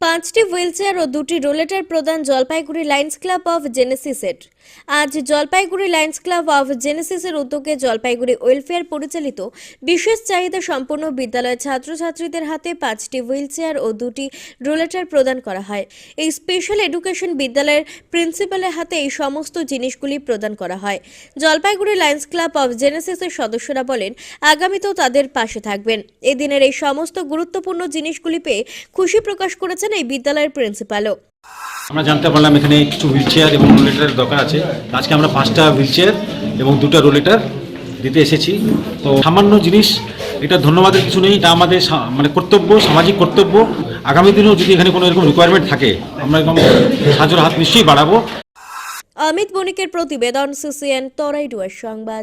পাঁচটি হুইলচেয়ার ও দুটি রোলেটার প্রদান জলপাইগুড়ি লাইন্স ক্লাব অফ জেনেসিসের। আজ জলপাইগুড়ি লাইন্স ক্লাব অফ জেনেসিসের উদ্যোগে জলপাইগুড়ি ওয়েলফেয়ার পরিচালিত বিশেষ চাহিদা সম্পন্ন বিদ্যালয়ের ছাত্রছাত্রীদের হাতে পাঁচটি হুইলচেয়ার ও দুটি রোলেটার প্রদান করা হয়। এই স্পেশাল এডুকেশন বিদ্যালয়ের প্রিন্সিপালের হাতে এই সমস্ত জিনিসগুলি প্রদান করা হয়। জলপাইগুড়ি লাইন্স ক্লাব অফ জেনেসিসের সদস্যরা বলেন, আগামীতেও তাদের পাশে থাকবেন। এদিনের এই সমস্ত গুরুত্বপূর্ণ জিনিসগুলি পেয়ে খুশি প্রকাশ করেছেন এই বিদ্যালয়ের প্রিন্সিপালও। আমরা জানতে পারলাম এখানে কিছু হুইল চেয়ার এবং রোলেটারের দরকার আছে। আজকে আমরা পাঁচটা হুইল চেয়ার এবং দুটো রোলেটার দিতে এসেছি। তো সামান্য জিনিস এটা ধন্যবাদের কিছু নেই এটা আমাদের মানে কর্তব্য সামাজিক কর্তব্য। আগামী দিনেও যদি এখানে কোনো এরকম রিকোয়ারমেন্ট থাকে আমরা এরকম সাহায্যের হাত নিশ্চয়ই বাড়াবো। অমিত বণিকের প্রতিবেদন সিসিএন তরাইডুয়ার সংবাদ।